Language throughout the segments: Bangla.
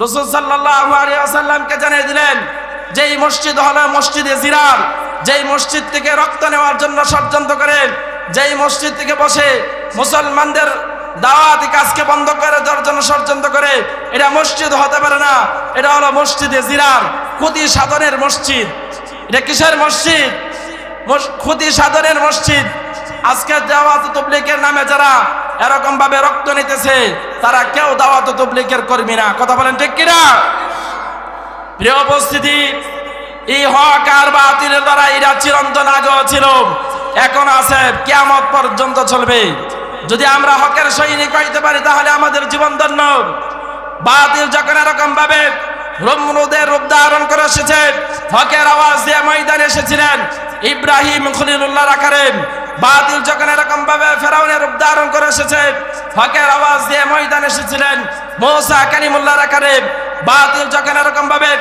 রসুল সাল্লাল্লাহু আলাইহি ওয়াসাল্লামকে জানিয়ে দিলেন, যেই মসজিদ হলো মসজিদে জিরার, যেই মসজিদ থেকে রক্ত নেওয়ার জন্য ষড়যন্ত্র করে, যেই মসজিদ থেকে বসে মুসলমানদের দাওয়াতি কাজকে বন্ধ করে দেওয়ার জন্য ষড়যন্ত্র করে, এটা মসজিদ হতে পারে না, এটা হলো মসজিদে জিরার, ক্ষতি সাধনের মসজিদ। এটা কিসের মসজিদ? মস- ক্ষতি সাধনের মসজিদ। আজকে দাওয়াত তবলিকের নামে যারা এরকম ভাবে রক্ত নিতেছে, তারা কেউ দাওয়াত তবলিকের কর্মী না। কথা বলেন ঠিক কিনা? প্রিয় উপস্থিতি, এই হক আর বাতিলের দ্বারা এরা চিরন্তন আগেও ছিল, এখন আছে, কিয়ামত পর্যন্ত চলবে। যদি আমরা হকের সৈনিক হইতে পারি, তাহলে আমাদের জীবন ধন্য। বাতিল যখন এরকম ভাবে রমরুদের রূপ ধারণ করে এসেছে, হকের আওয়াজ দিয়ে ময়দানে এসেছিলেন ইব্রাহিম খলিলুল্লাহ রাখারেন বাতিল যখন এরকম ভাবে ফেরাউনের রূপ ধারণ করে এসেছে, হকের আওয়াজ দিয়ে ময়দানে এসেছিলেন মৌসা কালিমুল্লাহ রাখারেন বাতিল যখন এরকম ভাবে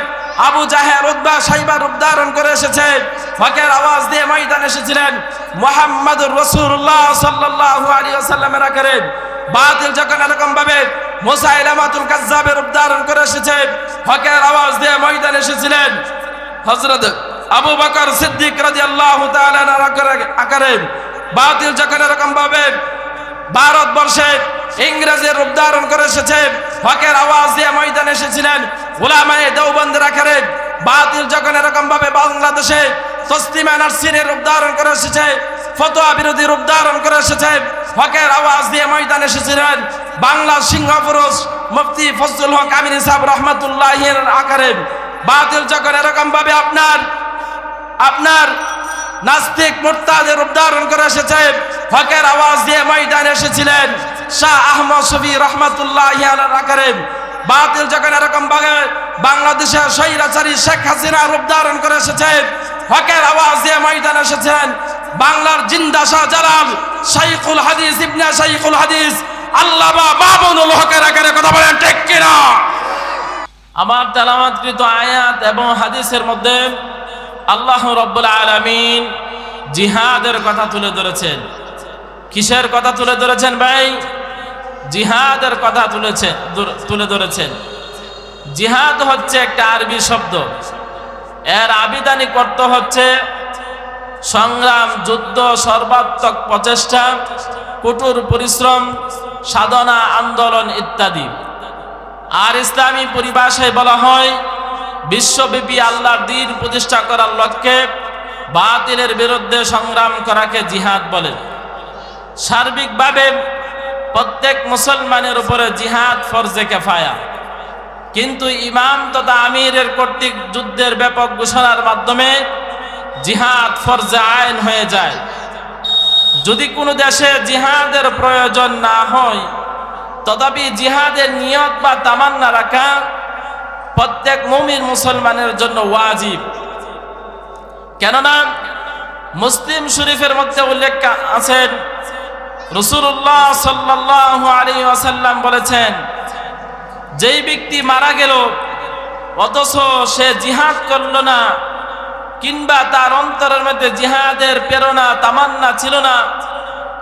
আবু জাহের উদ্বা সাইবার রূপ ধারণ করে এসেছে, হকের আওয়াজ দিয়ে ময়দান এসেছিলেন মোহাম্মদুর রসুল্লাহ সাল্লাল্লাহু আলাইহি ওয়াসাল্লামের আকারে। বাতিল যখন এরকম ভাবে মুসাইলামাতুল কাজ্জাবের রূপ ধারণ করে এসেছে, হকের আওয়াজ দিয়ে ময়দান এসেছিলেন। হযরত আবু বকর সিদ্দিক রাদিয়াল্লাহু তাআলা আকারে বাতিল যখন এরকম ভাবে ভারতবর্ষে ইংরেজের রূপ ধারণ করে এসেছে, হকের আওয়াজ দিয়ে ময়দানে এসেছিলেন ওলামায়ে দেওবন্দের আকারে বাতিল যখন এরকম ভাবে বাংলাদেশে তসলিমা নার্সিনের রূপ ধারণ করে এসেছে, ফতোয়া বিরোধী রূপ ধারণ করে এসেছে, হকের আওয়াজ দিয়ে ময়দানে এসেছিলেন বাংলার সিংহ পুরুষ মুফতি ফজলুল হক আমিন সাহেব রহমতুল্লাহের আকারে। বাতিল যখন এরকম ভাবে আপনার আপনার নাস্তিক মুরতাদের উদ্ধারণ করে এসেছে। হকের আওয়াজ দিয়ে ময়দানে এসেছিলেন শাহ আহমদ শফি রহমতুল্লাহ আকারে বাতিল যখন এরকম ভাবে বাংলাদেশের স্বৈরাচারী শেখ হাসিনা রূপ ধারণ করে এসেছে, হকের আওয়াজ দিয়ে ময়দানে এসেছেন বাংলার জিন্দা শাহ জালাল শাইখুল হাদিস ইবনে শাইখুল হাদিস। আল্লামা মামুনুল হকের আকারে কথা বলেন, ঠিক কিনা? আমার তেলামাতকৃত আয়াত এবং হাদিসের মধ্যে আল্লাহ রব্বুল আলামিন জিহাদের কথা তুলে ধরেছেন। কিসের কথা তুলে ধরেছেন ভাই? জিহাদের কথা তুলেছেন তুলে ধরেছেন। জিহাদ হচ্ছে একটা আরবি শব্দ। এর আবিধানিক অর্থ হচ্ছে সংগ্রাম, যুদ্ধ, সর্বাত্মক প্রচেষ্টা, কঠোর পরিশ্রম, সাধনা, আন্দোলন ইত্যাদি। আর ইসলামী পরিভাষায় বলা হয় বিশ্বব্যাপী আল্লাহর দিন প্রতিষ্ঠা করার লক্ষ্যে বাতিলের বিরুদ্ধে সংগ্রাম করাকে জিহাদ বলে। সার্বিকভাবে প্রত্যেক মুসলমানের উপরে জিহাদ ফরজে কেফায়া। কিন্তু ইমাম তথা আমিরের কর্তৃক যুদ্ধের ব্যাপক ঘোষণার মাধ্যমে জিহাদ ফরজে আইন হয়ে যায়। যদি কোনো দেশে জিহাদের প্রয়োজন না হয়, তথাপি জিহাদের নিয়ত বা তামান্না রাখা প্রত্যেক মুমিন মুসলমানের জন্য ওয়াজিব। কেননা মুসলিম শরীফের মধ্যে উল্লেখ আছেন রসুল্লাহ সাল্লাহ আলী ওয়াসাল্লাম বলেছেন, যেই ব্যক্তি মারা গেল, অথচ সে জিহাদ করল না, কিংবা তার অন্তরের মধ্যে জিহাদের প্রেরণা, তামান্না ছিল না,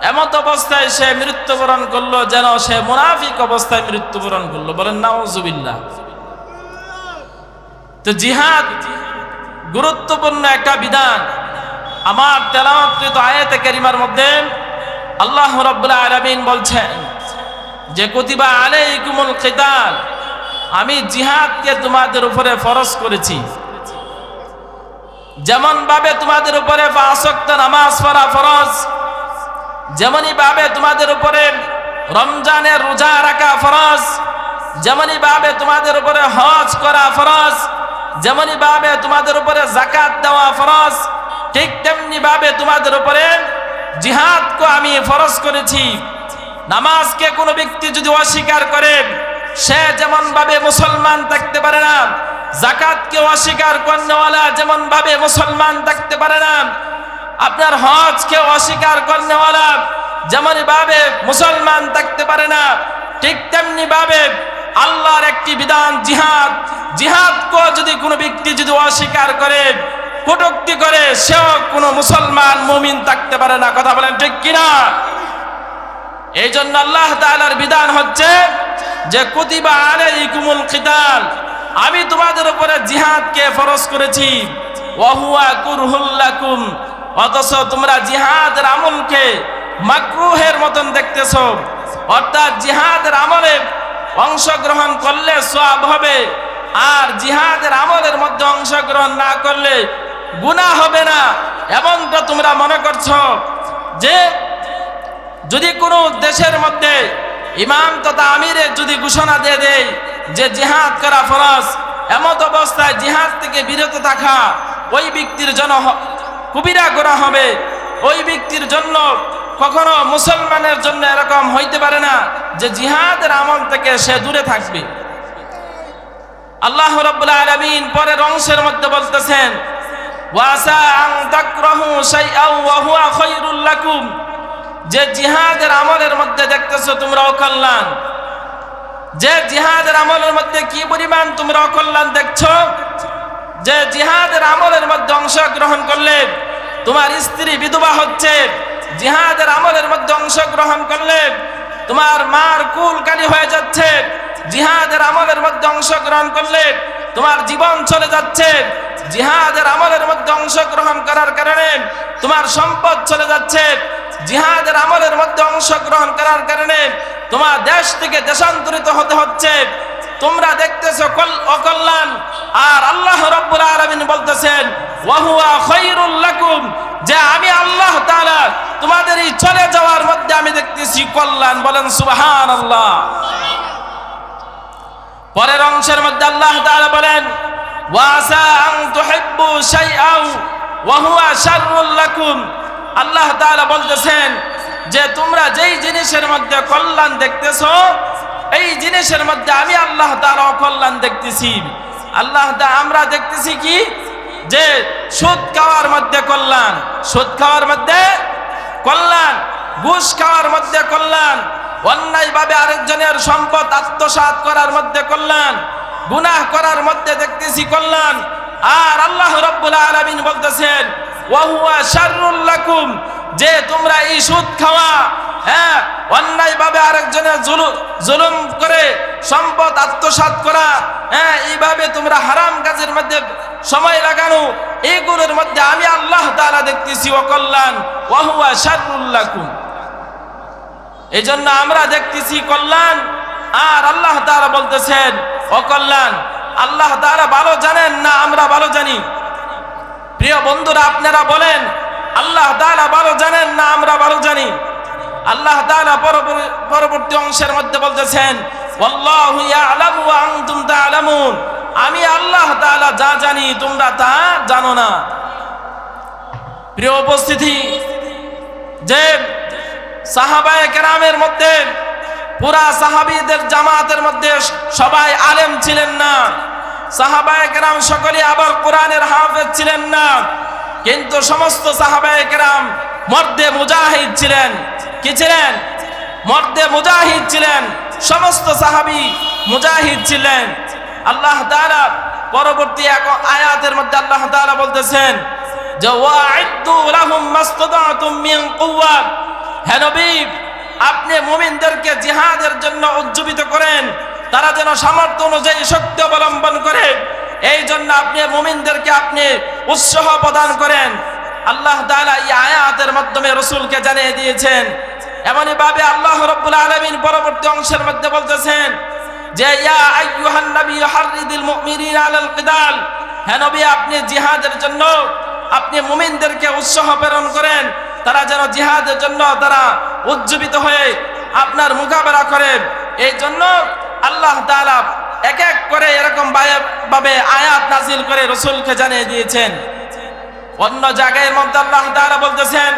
এমত অবস্থায় সে মৃত্যুবরণ করল যেন সে মুনাফিক অবস্থায় মৃত্যুবরণ করল। বলেন না নাউজুবিল্লাহ। তো জিহাদ গুরুত্বপূর্ণ একটা বিধান। আমার তেলাওয়াতকৃত আয়াতে কারিমার মধ্যে আল্লাহ রাব্বুল আলামিন বলছেন, যে কুতিবা আলাইকুমুল কিতাল আমি জিহাদকে তোমাদের উপরে ফরজ করেছি। যেমন ভাবে তোমাদের উপরে আসক্ত নামাজ পড়া ফরজ যেমনই ভাবে তোমাদের উপরে রমজানের রোজা রাখা ফরজ যেমনই ভাবে তোমাদের উপরে হজ করা ফরজ যেমনই ভাবে তোমাদের উপরে জাকাত দেওয়া ফরজ, ঠিক তেমনি ভাবে তোমাদের উপরে জিহাদকে আমি ফরজ করেছি। নামাজকে কোনো ব্যক্তি যদি অস্বীকার করে, সে যেমন ভাবে মুসলমান থাকতে পারে না জাকাতকে অস্বীকার করেওয়ালা যেমন ভাবে মুসলমান থাকতে পারে না, আপনার হজকে অস্বীকার করেওয়ালা যেমন ভাবে মুসলমান থাকতে পারে না, ঠিক তেমনি ভাবে আল্লাহর একটি বিধান, জিহাদ। জিহাদকে যদি কোনো ব্যক্তি যদি অস্বীকার করে, কটুক্তি করে, সেও কোনো মুসলমান, মুমিন থাকতে পারে না। কথা বলেন ঠিক কিনা? এই জন্য আল্লাহ তাআলার বিধান হচ্ছে যে, কুতিবা আলাইকুমুল খিতাল। আমি তোমাদের উপরে জিহাদকে ফরজ করেছি। ওয়াহুয়া কুরহুল লাকুম। অথচ তোমরা জিহাদের আমলকে মাকরুহের মতন দেখতেছো। অর্থাৎ জিহাদের আমলে অংশগ্রহণ করলে সব হবে। আর জিহাদের আমলের মধ্যে অংশগ্রহণ না করলে গুনাহ হবে না। এমনটা তোমরা মনে করছ? যে যদি কোনো দেশের মধ্যে ইমাম তথা আমিরে যদি ঘোষণা দিয়ে দেয় যে জিহাদ করা ফরজ, এমত অবস্থায় জিহাদ থেকে বিরত থাকা ওই ব্যক্তির জন্য কবিরা করা হবে। ওই ব্যক্তির জন্য কখনো মুসলমানের জন্য এরকম হইতে পারে না যে জিহাদের আমল থেকে সে দূরে থাকবে। আল্লাহ রাব্বুল আলামিন পরের অংশের মধ্যে বলতেছেন, ওয়াসা আন তাকরাহু শাইআন ওয়া হুয়া খায়রুল লাকুম। যে জিহাদের আমলের মধ্যে দেখতেছো তোমরা অকল্যাণ। যে জিহাদের আমলের মধ্যে কি পরিমাণ তোমরা অকল্যাণ দেখছ? যে জিহাদের আমলের মধ্যে অংশগ্রহণ করলে তোমার স্ত্রী বিধবা হচ্ছে। জিহাদের আমলের মধ্যে অংশগ্রহণ করলে তোমার মার কুল কালি হয়ে যাচ্ছে। জিহাদের আমলের মধ্যে অংশগ্রহণ করলে তোমার জীবন চলে যাচ্ছে। জিহাদের আমলের মধ্যে অংশগ্রহণ করার কারণে তোমার সম্পদ চলে যাচ্ছে। জিহাদের আমলের মধ্যে অংশগ্রহণ করার কারণে তোমার দেশ থেকে দেশান্তরিত হতে হচ্ছে। তোমরা দেখতেছো কল- অকল্যাণ। আর আল্লাহ রব্বুল আলামিন বলতেছেন ওয়াহুয়া খায়রুল লাকুম। যে আমি আল্লাহ তাআলা তোমাদের এই চলে যাওয়ার মধ্যে আমি দেখতেছি কল্যাণ। বলেন, সুবহানাল্লাহ। পরের অংশের মধ্যে আল্লাহ তাআলা বলেন, ওয়াসা আন তুহিব্বু শাইআন ওয়া হুয়া শাররুল লাকুম। আল্লাহ তাআলা বলতেছেন যে, তোমরা যেই জিনিসের মধ্যে কল্যাণ দেখতেছো, এই জিনিসের মধ্যে আমি আল্লাহ তাআলা অকল্যাণ দেখতেছি। আল্লাহ আমরা দেখতেছি কি? যে, সুদ খাওয়ার মধ্যে কল্যাণ, সুদ খাওয়ার মধ্যে কল্যাণ, ঘুষ খাওয়ার মধ্যে কল্যাণ, অন্যায়ভাবে আরেকজনের সম্পদ আত্মসাত করার মধ্যে কল্যাণ, গুনাহ করার মধ্যে দেখতেছি কল্যাণ। আর আল্লাহ রব্বুল আলমিন বলতেছেন ওয়াহুয়া শাররুল যে তোমরা এই সুদ খাওয়া হ্যাঁ অন্যায়ভাবে আরেকজনের জুলু- জুলুম করে সম্পদ করা হ্যাঁ এইভাবে তোমরা হারাম কাজের মধ্যে সময় লাগানো এইগুলোর মধ্যে আমি আল্লাহ দেখতেছি এই জন্য আমরা দেখতেছি কল্যাণ, আর আল্লাহ তাআলা বলতেছেন অকল্যাণ। আল্লাহ তাআলা ভালো জানেন না আমরা ভালো জানি। প্রিয় বন্ধুরা, আপনারা বলেন, আল্লাহ তাআলা ভালো জানেন না আমরা ভালো জানি? আল্লাহ তাআলা পরবর্তী- অংশের মধ্যে বলতেছেন, ওয়াল্লাহু ইয়ালামু ওয়া আনতুম তা'লামুন আমি আল্লাহ তাআলা যা জানি, তোমরা তা জানো না। প্রিয় উপস্থিতি, যে সাহাবায়ে কেরামের মধ্যে, পুরা সাহাবীদের জামাতের মধ্যে সবাই আলেম ছিলেন না। সাহাবায়ে কেরাম সকলে আবার কোরআনের হাফেজ ছিলেন না। কিন্তু সমস্ত সাহাবায়ে কেরাম মর্দে মুজাহিদ ছিলেন। কি ছিলেন? মর্দে মুজাহিদ ছিলেন। সমস্ত সাহাবী মুজাহিদ ছিলেন। আল্লাহ তাআলা পরবর্তী এক আয়াতের মধ্যে আল্লাহ তাআলা বলতেছেন যে আপনি মুমিনদেরকে জিহাদের জন্য উজ্জীবিত করেন। তারা যেন সামর্থ্য অনুযায়ী শক্তি অবলম্বন করে। এই জন্য আপনি মুমিনদেরকে আপনি উৎসাহ প্রদান করেন। আল্লাহ তাআলা এই আয়াতের মাধ্যমে রসুলকে জানিয়ে দিয়েছেন। এমনই ভাবে আল্লাহ রব্বুল আলামিন পরবর্তী অংশের মধ্যে বলতেছেন যে, ইয়া আইয়ুহান নবী, হাররিদিল মুমিনিনা আলাল কিতাল হে নবী, আপনি জিহাদের জন্য আপনি মুমিনদেরকে উৎসাহ প্রেরণ করেন। তারা যেন জিহাদের জন্য তারা উজ্জীবিত হয়ে আপনার মোকাবেলা করেন এই জন্য আল্লাহ তাআলা এক এক করে এরকম ভাবে- আয়াত নাজিল করে রসুলকে জানিয়ে দিয়েছেন। অন্য জায়গায় মধ্যে আল্লাহ তাআলা বলতেছেন,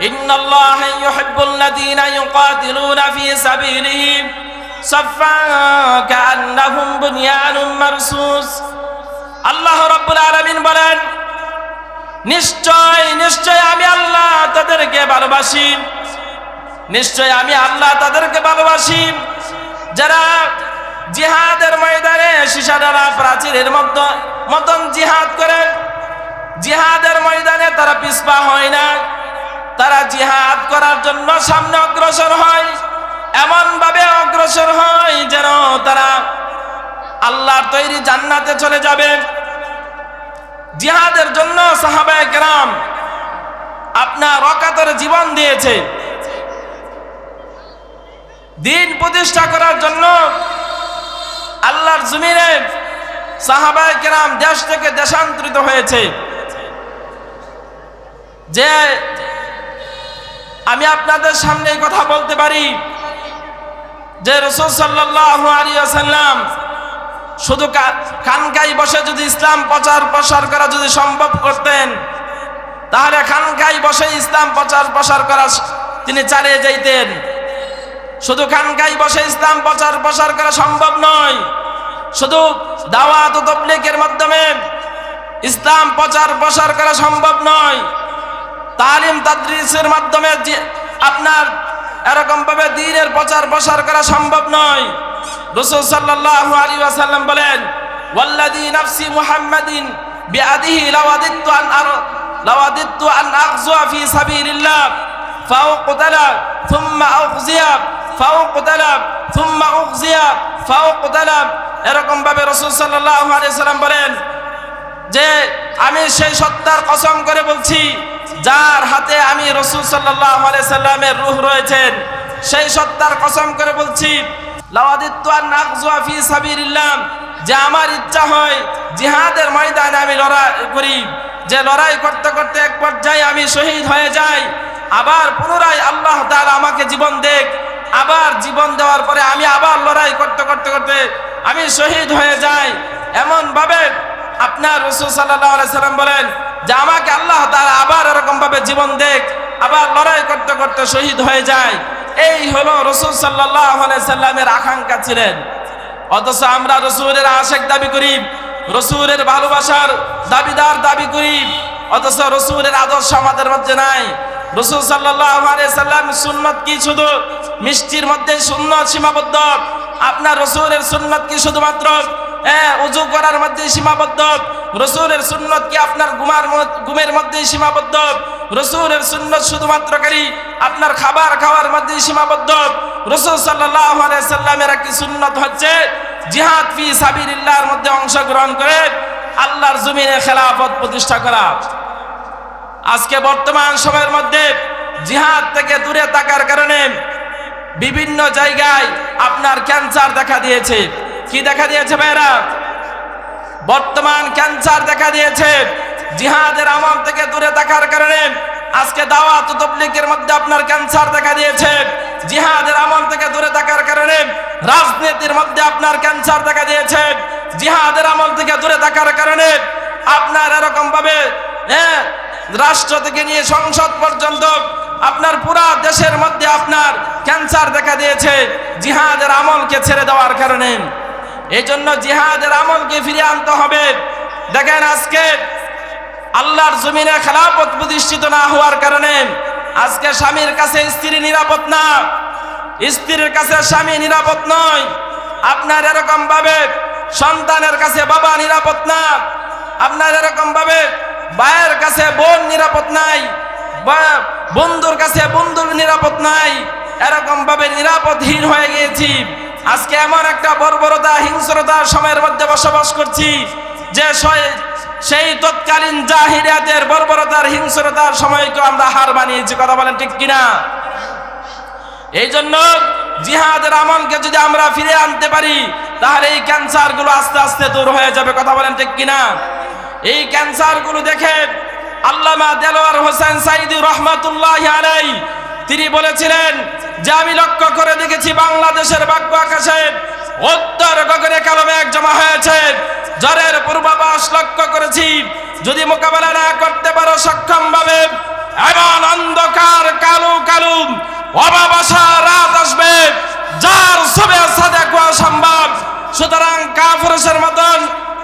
ইন্নাল্লাহা ইউহিব্বুল্লাযীনা ইউকাতিলুনা ফী সাবিলিহি সাফফান কাআন্নাহুম বুনয়ানুম মারসুস। আল্লাহ রাব্বুল আলামিন বলেন, নিশ্চয় নিশ্চয় আমি আল্লাহ তাদেরকে ভালোবাসি। নিশ্চয় আমি আল্লাহ তাদেরকে ভালোবাসি। যারা জিহাদের ময়দানে শিশাদারা প্রাচীরের মতো মতন জিহাদ করেন জিহাদের ময়দানে তারা পিছপা হয় না। তারা জিহাদ করার জন্য সামনে অগ্রসর হয়। এমন ভাবে অগ্রসর হয় যেন তারা আল্লাহর তৈরি জান্নাতে চলে যাবে। জিহাদের জন্য সাহাবায়ে কেরাম আপনার অকাতরে জীবন দিয়েছে। দিন প্রতিষ্ঠা করার জন্য আল্লাহর জমিনে সাহাবায়ে কেরাম দেশ থেকে দেশান্তরিত হয়েছে। যে আমি আপনাদের সামনে কথা বলতে পারি, যে রসুল আসাল্লাম শুধু খানকাই বসে যদি ইসলাম প্রচার প্রসার করা যদি সম্ভব করতেন, তাহলে খানকাই বসে ইসলাম প্রচার প্রসার করা তিনি চালিয়ে যাইতেন। শুধু খানকাই বসে ইসলাম প্রচার প্রসার করা সম্ভব নয়। শুধু দাওয়াত ও তবলিকের মাধ্যমে ইসলাম প্রচার প্রসার করা সম্ভব নয়। তালিম তাদ্রিসের মাধ্যমে আপনার এরকম ভাবে দিনের প্রচার প্রসার করা সম্ভব নয়। রসুল সাল্লাল্লাহু আলাইহি ওয়াসাল্লাম বলেন, ওয়াল্লাযী নাফসি মুহাম্মাদিন বিআদিহি লাওয়াদিতু আন আর লাওয়াদিতু আন আগজুয়া ফি সাবিলিল্লাহ ফাউকতালা থুম্মা আউগজিয়া ফাউকতালা থুম্মা উগজিয়া ফাউকতালা এরকম ভাবে রসুল সাল্লাল্লাহু আলাইহি সাল্লাম বলেন যে, আমি সেই সত্তার কসম করে বলছি, যার হাতে আমি রসুল সাল্লাহ সাল্লামের রুহ রয়েছেন, সেই সত্তার কসম করে বলছি যে আমার ইচ্ছা হয় জিহাদের ময়দানে আমি লড়াই করি, যে লড়াই করতে করতে এক পর্যায়ে আমি শহীদ হয়ে যাই, আবার পুনরায় আল্লাহ তাআলা আমাকে জীবন দেখ আবার জীবন দেওয়ার পরে আমি আবার লড়াই করতে করতে করতে আমি শহীদ হয়ে যাই। এমন ভাবে আপনার রসুল সাল্লাম বলেন যে আমাকে আল্লাহ তারা আবার এরকম ভাবে জীবন দেখ, আবার লড়াই করতে করতে শহীদ হয়ে যায় এই হলো রসুল সাল্লামের আকাঙ্ক্ষা ছিলেন। অথচ আমরা রসুলের আশেক দাবি করি, রসুলের ভালোবাসার দাবিদার দাবি করি, অথচ রসুলের আদর্শ আমাদের মধ্যে নাই। রসুল সাল্লাম সুন্নত কি শুধু মিষ্টির মধ্যে সুন্নত সীমাবদ্ধ। আপনার রসুলের সুন্নত কি শুধুমাত্র? উজু করার মধ্যে সীমাবদ্ধ। রসুলের সুন্নত কি আপনার গুমার গুমের মধ্যে সীমাবদ্ধ? রসুলের সুন্নত শুধুমাত্রকারী আপনার খাবার খাওয়ার মধ্যে সীমাবদ্ধ। রসুল সাল্লাহ সাল্লামের একটি সুন্নত হচ্ছে জিহাদ ফি সাবিরিল্লাহর মধ্যে অংশগ্রহণ করে আল্লাহর জমিনে খেলাফত প্রতিষ্ঠা করা। আজকে বর্তমান সময়ের মধ্যে জিহাদ থেকে দূরে থাকার কারণে বিভিন্ন জায়গায় আপনার ক্যান্সার দেখা দিয়েছে। কি দেখা দিয়েছে ভাইরা বর্তমান ক্যান্সার দেখা দিয়েছে। জিহাদের আমল থেকে দূরে থাকার কারণে আজকে দাওয়াত তবলিকের মধ্যে আপনার ক্যান্সার দেখা দিয়েছে। জিহাদের আমল থেকে দূরে থাকার কারণে রাজনীতির মধ্যে আপনার ক্যান্সার দেখা দিয়েছে। জিহাদের আমল থেকে দূরে থাকার কারণে আপনার এরকম ভাবে হ্যাঁ রাষ্ট্র থেকে নিয়ে সংসদ পর্যন্ত আপনার পুরা দেশের মধ্যে আপনার ক্যান্সার দেখা দিয়েছে, জিহাদের আমলকে ছেড়ে দেওয়ার কারণে। এই জন্য জিহাদের আমলকে ফিরে আনতে হবে। দেখেন আজকে আল্লাহর জমিনে খেলাপথ প্রতিষ্ঠিত না হওয়ার কারণে আজকে স্বামীর কাছে স্ত্রী নিরাপদ না। স্ত্রীর কাছে স্বামী নিরাপদ নয়। আপনার এরকম ভাবে সন্তানের কাছে বাবা নিরাপদ না। আপনার এরকম ভাবে ভাইয়ের কাছে বোন নিরাপদ নাই। বন্ধুর কাছে বন্ধুর নিরাপদ নাই। এরকম ভাবে নিরাপদহীন হয়ে গিয়েছি। আজকে এমন একটা বর্বরতা হিংস্রতার সময়ের মধ্যে বসবাস করছি যে সেই তৎকালীন জাহিরিয়াতের বর্বরতার, হিংস্রতার সময়কে আমরা হার বানিয়েছি কথা বলেন ঠিক কিনা? এই জন্য জিহাদের আমলকে যদি আমরা ফিরে আনতে পারি, তাহলে এই ক্যান্সারগুলো আস্তে আস্তে দূর হয়ে যাবে। কথা বলেন ঠিক কিনা? এই ক্যান্সারগুলো দেখে আল্লামা দেলোয়ার হোসেন সাইদি রহমাতুল্লাহ আলাই তিনি বলেছিলেন, যে আমি লক্ষ্য করে দেখেছি বাংলাদেশের বাক্য আকাশে উত্তর গগনে কালো মেঘ জমা হয়েছে। জ্বরের পূর্বাভাস লক্ষ্য করেছি। যদি মোকাবেলা না করতে পারো সক্ষম ভাবে এমন অন্ধকার, কালো কালো অবাবাসা রাত আসবে, যার সবে সাথে কোয়া সম্ভব। সুতরাং কাফরসের মতন,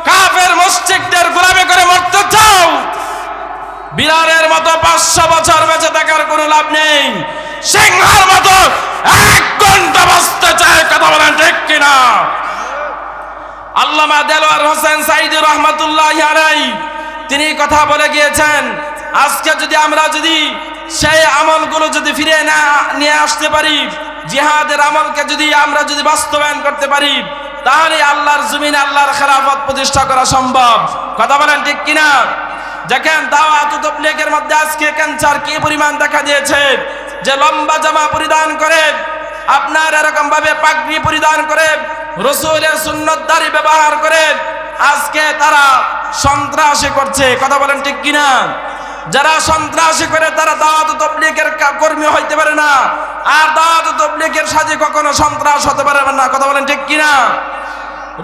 কাফের মসজিদদের গোলামি করে মরতে চাও। বিড়ালের মতো পাঁচশো বছর বেঁচে থাকার কোনো লাভ নেই। সিংহের মতো এক ঘণ্টা বাঁচতে চায়, কথা বলেন ঠিক কিনা? আল্লামা দেলোয়ার হোসেন সাইদুর রহমতুল্লাহ আলাই, তিনি কথা বলে গিয়েছেন, আজকে যদি আমরা যদি সেই আমলগুলো যদি ফিরে না, নিয়ে আসতে পারি, জিহাদের আমলকে যদি আমরা যদি বাস্তবায়ন করতে পারি, তাহলে আল্লাহর জমিনে, আল্লাহর খেলাফত প্রতিষ্ঠা করা সম্ভব। কথা বলেন ঠিক কিনা? দেখেন দাওয়াত মধ্যে আজকে ক্যান্সার কি পরিমাণ দেখা দিয়েছে? যে লম্বা জামা পরিধান করে, আপনার এরকম ভাবে পাগড়ি পরিধান করে, রসুলের সুন্নত দাড়ি ব্যবহার করে, আজকে তারা সন্ত্রাসী করছে। কথা বলেন ঠিক কিনা? যারা সন্ত্রাসী করে, তারা দাওয়াত তবলিগের কর্মী হইতে পারে না। আর দাওয়াত তবলিগের সাথে কখনো সন্ত্রাস হতে পারে না। কথা বলেন ঠিক কিনা?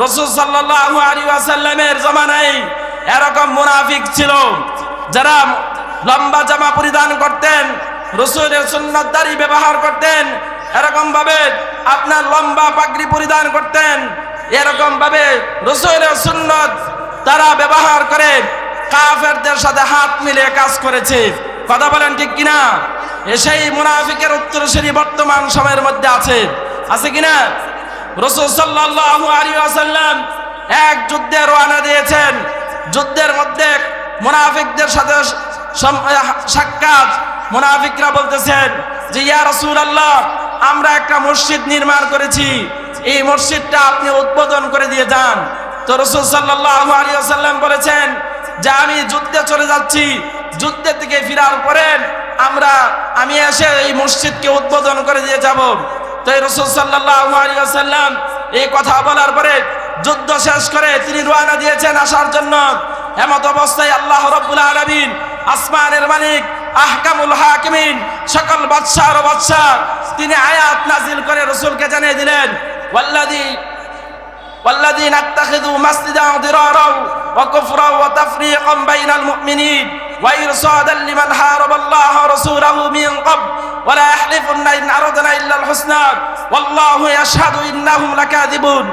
রসুল সাল্লাল্লাহু আলাইহি ওয়াসাল্লামের জামানায় এরকম মুনাফিক ছিল, যারা লম্বা জামা পরিধান করতেন, রসুলের সুন্নত দাড়ি ব্যবহার করতেন এরকম ভাবে আপনার লম্বা পাগড়ি পরিধান করতেন এরকম ভাবে রসুলের সুন্নত তারা ব্যবহার করে কাফেরদের সাথে হাত মিলে কাজ করেছে। কথা বলেন ঠিক কিনা? সেই মুনাফিকের উত্তরসূরি বর্তমান সময়ের মধ্যে আছে। আছে কিনা? রসুল সাল্লাল্লাহু আলাইহি ওয়াসাল্লাম এক যুদ্ধে রওনা দিয়েছেন। যুদ্ধের মধ্যে মুনাফিকদের সাথে সাক্ষাৎ। মুনাফিকরা বলতেছেন যে, ইয়া রাসূলুল্লাহ, আমরা একটা মসজিদ নির্মাণ করেছি। এই মসজিদটা আপনি উদ্বোধন করে দিয়ে যান। তো রসুল আলাইহি ওয়াসাল্লাম বলেছেন যে, আমি যুদ্ধে চলে যাচ্ছি। যুদ্ধের থেকে ফিরার পরে আমরা, আমি এসে এই মসজিদকে উদ্বোধন করে দিয়ে যাব। তাই রসুল সাল্লাল্লাহু আলাইহি ওয়াসাল্লাম এই কথা বলার পরে যুদ্ধ শেষ করে তিনি রওনা দিয়েছেন আসার জন্য এমত অবস্থায় আল্লাহ রাব্বুল আলামিন আসমানের মালিক আহকামুল হাকিমিন সকল বাদশার বাদশা তিনি আয়াত নাজিল করে রসুলকে জানিয়ে দিলেন ওয়াল্লাযী والذين اتخذوا مسجدا ضرارا وكفرا وتفريقا بين المؤمنين وإرصادا لمن حارب الله ورسوله من قبل ولا يحلفن إن أردنا إلا الحسنى والله يشهد إنهم لكاذبون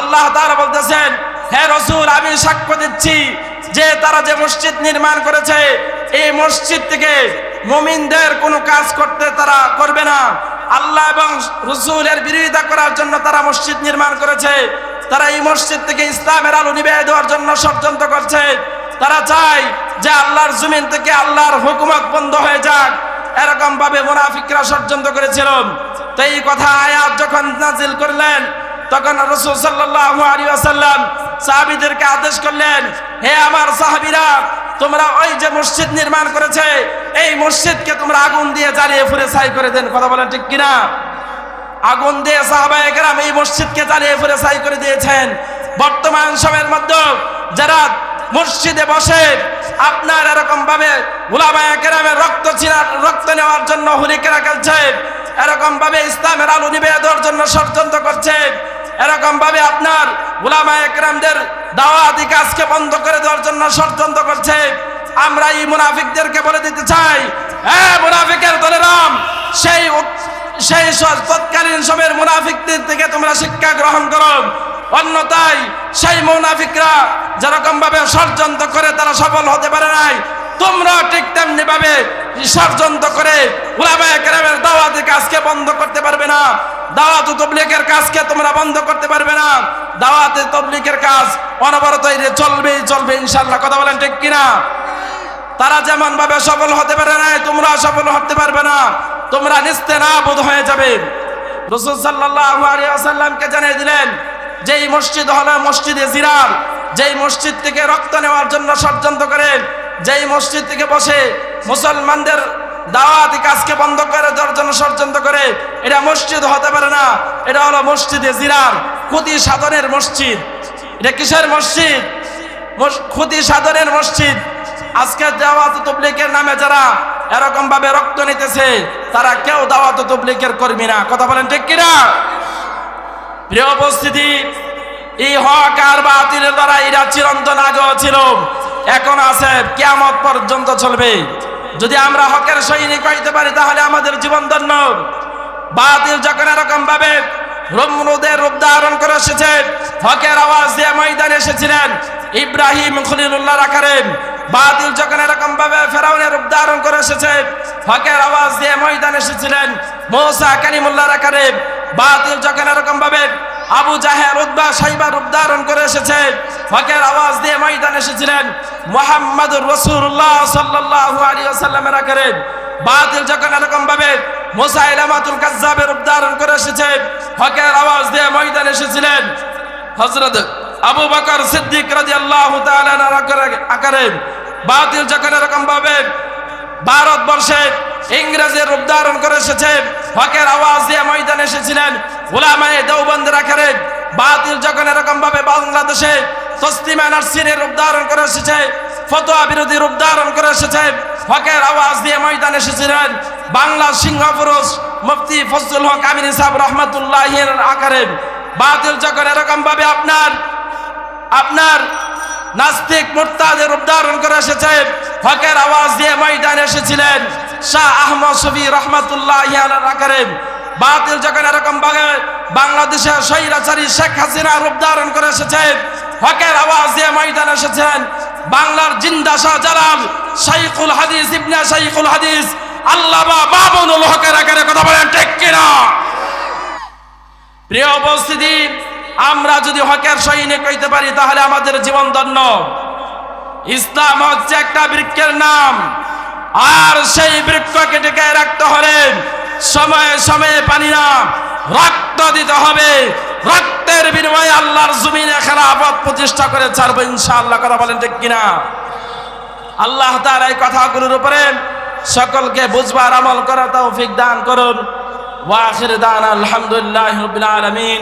আল্লাহ তাআলা বলতেছেন, হে রসুল, আমি সাক্ষ্য দিচ্ছি যে তারা যে মসজিদ নির্মাণ করেছে, এই মসজিদ থেকে মুমিনদের কোনো কাজ করতে তারা করবে না। আল্লাহ এবং রসুলের বিরোধিতা করার জন্য তারা মসজিদ নির্মাণ করেছে। তারা এই মসজিদ থেকে ইসলামের আলো নিবে দেওয়ার জন্য ষড়যন্ত্র করছে। তারা চায় যে আল্লাহর জমিন থেকে আল্লাহর হুকুমত বন্ধ হয়ে যাক। এরকম ভাবে মুনাফিকরা ষড়যন্ত্র করেছিল। তো এই কথা আয়াত যখন নাজিল করলেন তখন রসুল সাল্লাল্লাহু আলাইহি ওয়াসাল্লাম সাহাবীদেরকে আদেশ করলেন, হে আমার সাহাবীরা, তোমরা ওই যে মসজিদ নির্মাণ করেছে, এই মসজিদকে তোমরা আগুন দিয়ে জ্বালিয়ে ফুরে ছাই করে দেন। কথা বলেন ঠিক কিনা? আগুন দিয়ে সাহাবায়ে কেরাম এই মসজিদকে জ্বালিয়ে ফুরে ছাই করে দিয়েছেন। বর্তমান সময়ের মধ্যে যারা মসজিদে বসে, আপনার এরকম ভাবে উলামায়ে কেরামের রক্ত চিনা রক্ত নেওয়ার জন্য হুলিকেরা খেলছে। এরকম ভাবে ইসলামের আলো নিবে দেওয়ার জন্য ষড়যন্ত্র করছে। এরকম ভাবে আপনার উলামায়ে কেরামদের দাওয়াতি কাজকে বন্ধ করে দেওয়ার জন্য ষড়যন্ত্র করছে। আমরা এই মুনাফিকদেরকে বলে দিতে চাই হ্যাঁ মুনাফিকের দলেরাম সেই সেই তৎকালীন সময়ের মুনাফিকদের থেকে তোমরা শিক্ষা গ্রহণ করো। অন্যতায় সেই মুনাফিকরা যেরকম ভাবে ষড়যন্ত্র করে তারা সফল হতে পারে নাই, তোমরা ঠিক তেমনি ভাবে ষড়যন্ত্র করে উলামায়ে কেরামের দাওয়াতের কাজকে বন্ধ করতে পারবে না। দাওয়াত ও তবলিগের কাজকে তোমরা বন্ধ করতে পারবে না। দাওয়াতে তবলিগের কাজ অনবরত চলবেই চলবে ইনশাল্লাহ কথা বলেন ঠিক কিনা? তারা যেমন ভাবে সফল হতে পারে না তোমরা সফল হতে পারবে না। তোমরা নিস্তে না বোধ হয়ে যাবে। রসুল ওয়াসাল্লামকে জানিয়ে দিলেন, যেই মসজিদ হলো মসজিদে জিরার, যেই মসজিদ থেকে রক্ত নেওয়ার জন্য ষড়যন্ত্র করেন যেই মসজিদ থেকে বসে মুসলমানদের দাওয়াতি কাজকে বন্ধ করে জন্য ষড়যন্ত্র করে, এটা মসজিদ হতে পারে না। এটা হলো মসজিদে জিরার ক্ষতি সাধনের মসজিদ। এটা কিসের মসজিদ? মস- ক্ষতি সাধনের মসজিদ। আজকে দাওয়াত তবলিকের নামে যারা এরকম ভাবে রক্ত নিতেছে, তারা কেউ দাওয়াত তবলিকের কর্মী না। কথা বলেন ঠিক কিনা? প্রিয় উপস্থিতি, এই হক আর বাতিলের দ্বারা এরা চিরন্তন আগেও ছিল। এখন আছে, কিয়ামত পর্যন্ত চলবে। যদি আমরা হকের সৈনিক হইতে পারি, তাহলে আমাদের জীবন ধন্য। বাতিল যখন এরকম ভাবে রমরুদের রূপ ধারণ করে এসেছে, হকের আওয়াজ দিয়ে ময়দানে এসেছিলেন ইব্রাহিম খলিলুল্লাহ রাখারেন বাতিল যখন এরকম ভাবে ফেরাউনের রূপ ধারণ করে এসেছে, হকের আওয়াজ দিয়ে ময়দানে এসেছিলেন মৌসা কালিমুল্লাহ রাখারেন বাতিল যখন এরকম ভাবে আবু জাহের উদ্বা সাইবা রূপ ধারণ করে এসেছে। হকের আওয়াজ দিয়ে ময়দানে এসেছিলেন মোহাম্মদুর রসুল্লাহ সাল্লাল্লাহু আলাইহি ওয়াসাল্লামের আকারে। বাতিল যখন এরকম ভাবে মুসাইলামাতুল কাজ্জাবের রূপ ধারণ করে এসেছে, হকের আওয়াজ দিয়ে ময়দানে এসেছিলেন। হজরত আবু বকর সিদ্দিক রাদিয়াল্লাহু তাআলা আকারে বাতিল যখন এরকম ভাবে ভারতবর্ষে ইংরেজের রূপ ধারণ করে এসেছে। হকের আওয়াজ দিয়ে ময়দানে এসেছিলেন। ওলামায়ে দেওবন্দের আকারে বাতিল যখন এরকম ভাবে বাংলাদেশে তসলিমা নার্সিনের রূপ ধারণ করে এসেছে, ফতোয়া বিরোধী রূপ ধারণ করে এসেছে, হকের আওয়াজ দিয়ে ময়দানে এসেছিলেন বাংলার সিংহ পুরুষ মুফতি ফজলুল হক আমিন সাহেব রহমতুল্লাহের আকারে বাতিল যখন এরকম ভাবে আপনার আপনার নাস্তিক মুরতাদের রূপ ধারণ করে এসেছে, হকের আওয়াজ দিয়ে ময়দানে এসেছিলেন। শাহ আহমদ শফি রহমতুল্লাহ আকারে বাতিল যখন এরকম ভাবে বাংলাদেশের স্বৈরাচারী শেখ হাসিনা রূপ ধারণ করে এসেছে হকের আওয়াজ দিয়ে ময়দানে এসেছেন, বাংলার জিন্দা শাহ জালাল শাইখুল হাদিস ইবনে শাইখুল হাদিস আল্লামা মামুনুল হকের আকারে কথা বলেন, ঠিক কিনা? প্রিয় উপস্থিতি, আমরা যদি হকের সৈনিক হইতে পারি, তাহলে আমাদের জীবন ধন্য। ইসলাম হচ্ছে একটা বৃক্ষের নাম। আর সেই বৃক্ষকে টিকে রাখতে হলে সময়ে সময়ে পানি না রক্ত দিতে হবে। রক্তের বিনিময়ে আল্লাহর জমিনে খেলাফত প্রতিষ্ঠা করে ছাড়বো ইনশাআল্লাহ, কথা বলেন ঠিক কিনা? আল্লাহ তার এই কথাগুলোর উপরে সকলকে বুঝবার আমল করার তৌফিক দান করুন। ওয়া আখির দান আলহামদুলিল্লাহি রাব্বিল আলামিন।